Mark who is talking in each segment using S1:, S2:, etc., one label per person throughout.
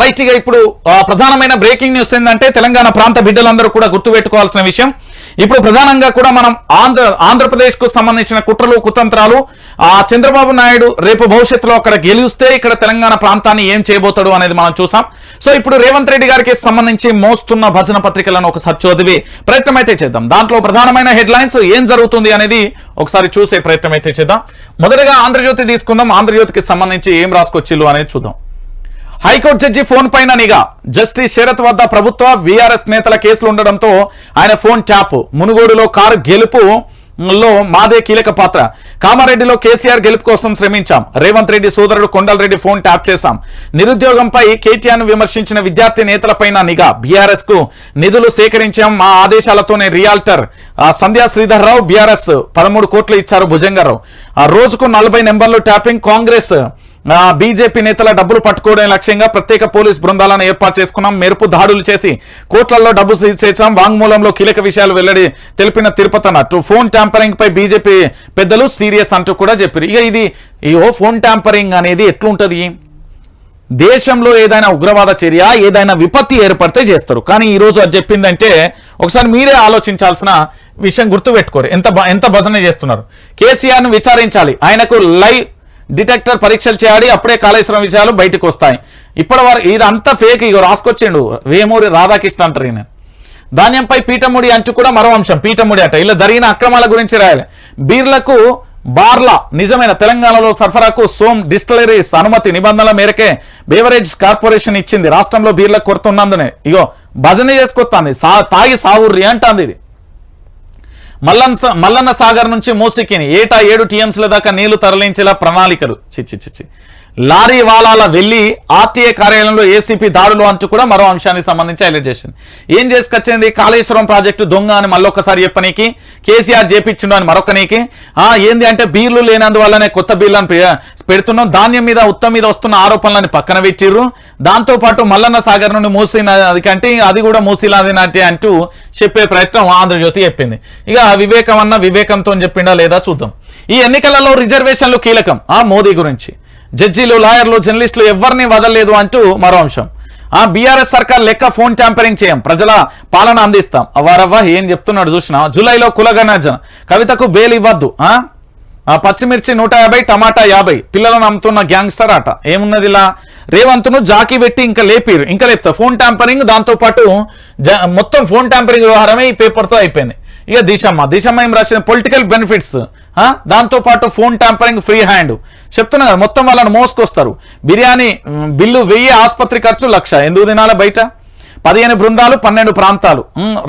S1: Right ఇక ఇప్పుడు ప్రధానమైన బ్రేకింగ్ న్యూస్ ఏంటంటే తెలంగాణ ప్రాంత బిడ్డలందరూ కూడా గుర్తుపెట్టుకోవాల్సిన విషయం. ఇప్పుడు ప్రధానంగా కూడా మనం ఆంధ్ర ఆంధ్రప్రదేశ్కు సంబంధించిన కుట్రలు కుతంత్రాలు ఆ చంద్రబాబు నాయుడు రేపు భవిష్యత్తులో అక్కడ గెలిస్తే ఇక్కడ తెలంగాణ ప్రాంతాన్ని ఏం చేయబోతాడు అనేది మనం చూసాం. సో ఇప్పుడు రేవంత్ రెడ్డి గారికి సంబంధించి మోస్తున్న భజన పత్రికలను ఒకసారి చదివి ప్రయత్నం అయితే చేద్దాం. దాంట్లో ప్రధానమైన హెడ్లైన్స్ ఏం జరుగుతుంది అనేది ఒకసారి చూసే ప్రయత్నం అయితే చేద్దాం. మొదటగా ఆంధ్రజ్యోతి తీసుకుందాం. ఆంధ్రజ్యోతికి సంబంధించి ఏం రాసుకొచ్చిల్లు అనేది చూద్దాం. హైకోర్టు జడ్జి ఫోన్ పైన నిఘా. జస్టిస్ శరత్ వద్ద ప్రభుత్వ వీఆర్ఎస్ నేతల కేసులు ఉండడంతో ఆయన ఫోన్ ట్యాప్. మునుగోడులో కారు గెలుపు లో మాదే కీలక పాత్ర. కామారెడ్డిలో కేసీఆర్ గెలుపు కోసం శ్రమించాం. రేవంత్ రెడ్డి సోదరుడు కొండలరెడ్డి ఫోన్ ట్యాప్ చేశాం. నిరుద్యోగంపై కేటీఆర్ను విమర్శించిన విద్యార్థి నేతలపైన నిఘా. బీఆర్ఎస్కు నిధులు సేకరించాం మా ఆదేశాలతోనే రియాల్టర్. సంధ్యా శ్రీధర్ రావు బీఆర్ఎస్ పదమూడు కోట్లు ఇచ్చారు భుజంగారావు. ఆ రోజుకు నలభై నెంబర్లు ట్యాపింగ్ కాంగ్రెస్. బీజేపీ నేతల డబ్బులు పట్టుకోవడం లక్ష్యంగా ప్రత్యేక పోలీస్ బృందాలను ఏర్పాటు చేసుకున్నాం. మెరుపు దాడులు చేసి కోట్లలో డబ్బు సీజ్ చేశాం. వాంగ్మూలంలో కీలక విషయాలు వెల్లడి తెలిపిన తిరుపతి అన్నట్టు ఫోన్ ట్యాంపరింగ్ పై బీజేపీ పెద్దలు సీరియస్ అంటూ కూడా చెప్పారు. ఇక ఇది ఇగో ఫోన్ ట్యాంపరింగ్ అనేది ఎట్లుంటది? దేశంలో ఏదైనా ఉగ్రవాద చర్య ఏదైనా విపత్తి ఏర్పడితే చేస్తారు. కానీ ఈరోజు అది చెప్పిందంటే ఒకసారి మీరే ఆలోచించాల్సిన విషయం గుర్తుపెట్టుకోరు. ఎంత ఎంత భజన చేస్తున్నారు? కేసీఆర్ను విచారించాలి. ఆయనకు లైవ్ డిటెక్టర్ పరీక్షలు చేయాలి అప్పుడే కాళేశ్వరం విషయాలు బయటకు వస్తాయి. ఇప్పటి వరకు ఇదంతా ఫేక్ ఇగో రాసుకొచ్చిండు వేమూరి రాధాకృష్ణ అంటారు ఈయన. ధాన్యంపై పీఠముడి అంటూ కూడా మరో అంశం పీఠముడి అట. ఇలా జరిగిన అక్రమాల గురించి రాయాలి. బీర్లకు బార్లా నిజమైన తెలంగాణలో సరఫరాకు సోమ్ డిస్టిలరీస్ అనుమతి నిబంధనల మేరకే బేవరేజ్ కార్పొరేషన్ ఇచ్చింది. రాష్ట్రంలో బీర్లకు కొరత ఉన్నందునే. ఇగో భజన చేసుకొస్తాంది సా తాగి సావుర్రి అంటాంది ఇది. మల్లన్న మల్లన్న సాగర్ నుంచి మోసికిని. ఏటా ఏడు టీఎంసీల దాకా నీళ్ళు తరలించేలా ప్రణాళికలు. చిచ్చి చిచ్చి లారీ వాలాల వెళ్ళి ఆర్టీఏ కార్యాలయంలో ఏసీపీ దాడులు అంటూ కూడా మరో అంశానికి సంబంధించి హైలైట్ చేసింది. ఏం చేసుకొచ్చింది? కాళేశ్వరం ప్రాజెక్టు దొంగ అని మళ్ళొకసారి చెప్పనీకి కేసీఆర్ చేపించిండు అని మరొకనికి ఆ ఏంది అంటే బీర్లు లేనందువల్లనే కొత్త బీర్లను పె- పెడుతున్నాం. ధాన్యం మీద ఉత్తం మీద వస్తున్న ఆరోపణలని పక్కన పెట్టిర్రు. దాంతో పాటు మల్లన్న సాగర్ నుండి మూసీ నది కంటే అది కూడా మూసీలాది నాటి అంటూ చెప్పే ప్రయత్నం ఆంధ్రజ్యోతి చెప్పింది. ఇక వివేకం అన్న వివేకంతో చెప్పిండా లేదా చూద్దాం. ఈ ఎన్నికలలో రిజర్వేషన్లు కీలకం. ఆ మోదీ గురించి. జడ్జీలు లాయర్లు జర్నలిస్టులు ఎవరిని వదలలేదు అంటూ మరో అంశం. ఆ బీఆర్ఎస్ సర్కార్ లెక్క ఫోన్ ట్యాంపరింగ్ చేయం. ప్రజల పాలన అందిస్తాం. అవ్వారవ్వ ఏం చెప్తున్నాడు చూసిన? జూలైలో కులగణార్జన. కవితకు బెయిల్ ఇవ్వద్దు ఆ? పచ్చిమిర్చి నూట యాభై టమాటా యాభై. పిల్లలను అమ్ముతున్న గ్యాంగ్స్టర్ ఆట. ఏమున్నది ఇలా? రేవంత్ను జాకీ పెట్టి ఇంకా లేపిరు ఇంకా లేపుతా. ఫోన్ ట్యాంపరింగ్ దాంతో పాటు జ- మొత్తం ఫోన్ ట్యాంపరింగ్ వ్యవహారమే ఈ పేపర్తో అయిపోయింది. ఇక దిశమ్మ. దిశమ్మ ఏం రాసిన పొలిటికల్ బెనిఫిట్స్ దాంతో పాటు ఫోన్ ట్యాంపరింగ్ ఫ్రీ హ్యాండ్ చెప్తున్నా కదా మొత్తం వాళ్ళని మోసుకొస్తారు. బిర్యానీ బిల్లు వెయ్యి ఆసుపత్రి ఖర్చు లక్ష. ఎందుకు తినాలి బయట? పదిహేను బృందాలు పన్నెండు ప్రాంతాలు.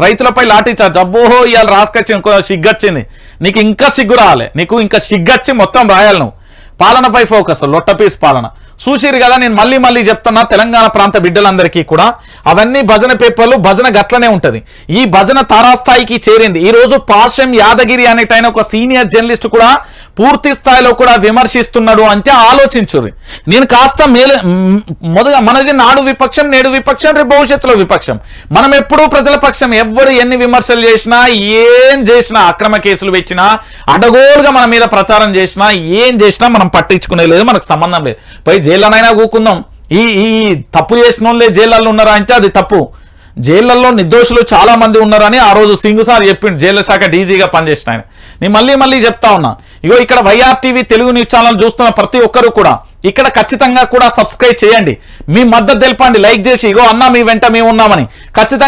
S1: రైతులపై లాఠీ చార్జ్. అబ్బోహో ఇవాళ రాసుకొచ్చి సిగ్గొచ్చింది. నీకు ఇంకా సిగ్గు రాలే. నీకు ఇంకా సిగ్గొచ్చి మొత్తం రాయాలి నువ్వు. పాలనపై ఫోకస్ లొట్టపీస్ పాలన. చూసిరు కదా నేను మళ్ళీ మళ్ళీ చెప్తున్నా తెలంగాణ ప్రాంత బిడ్డలందరికీ కూడా. అవన్నీ భజన పేపర్లు భజన గట్లనే ఉంటది. ఈ భజన తారాస్థాయికి చేరింది. ఈ రోజు పార్శం యాదగిరి అనేటైన ఒక సీనియర్ జర్నలిస్ట్ కూడా పూర్తి స్థాయిలో కూడా విమర్శిస్తున్నాడు అంటే ఆలోచించుది నేను కాస్త మేలు మ్, మొదట మనది నాడు విపక్షం నేడు విపక్షం రేపు భవిష్యత్తులో విపక్షం. మనం ఎప్పుడూ ప్రజల పక్షం ఎవరు ఎన్ని విమర్శలు చేసినా ఏం చేసినా అక్రమ కేసులు పెట్టినా అడగోలుగా మన మీద ప్రచారం చేసినా ఏం చేసినా మనం పట్టించుకునే లేదు మనకు సంబంధం లేదు. పై జైల్లోనైనా కూకుందాం ఈ ఈ తప్పు చేసిన వాళ్ళే జైళ్ళల్లో ఉన్నారా అంటే అది తప్పు. జైళ్ళల్లో నిర్దోషులు చాలా మంది ఉన్నారని ఆ రోజు సింగు సార్ చెప్పిండు జైళ్ళ శాఖ డీజీగా పనిచేసిన ఆయన. నేను మళ్ళీ మళ్ళీ చెప్తా ఉన్నా. ఇగో ఇక్కడ YR TV Telugu news channel చూస్తున్న ప్రతి ఒక్కరు కూడా ఇక్కడ ఖచ్చితంగా కూడా సబ్స్క్రైబ్ చేయండి. మీ మద్దతు తెలపండి లైక్ చేసి ఇగో అన్న మీ వెంట మేము ఉన్నామని. ఖచ్చితంగా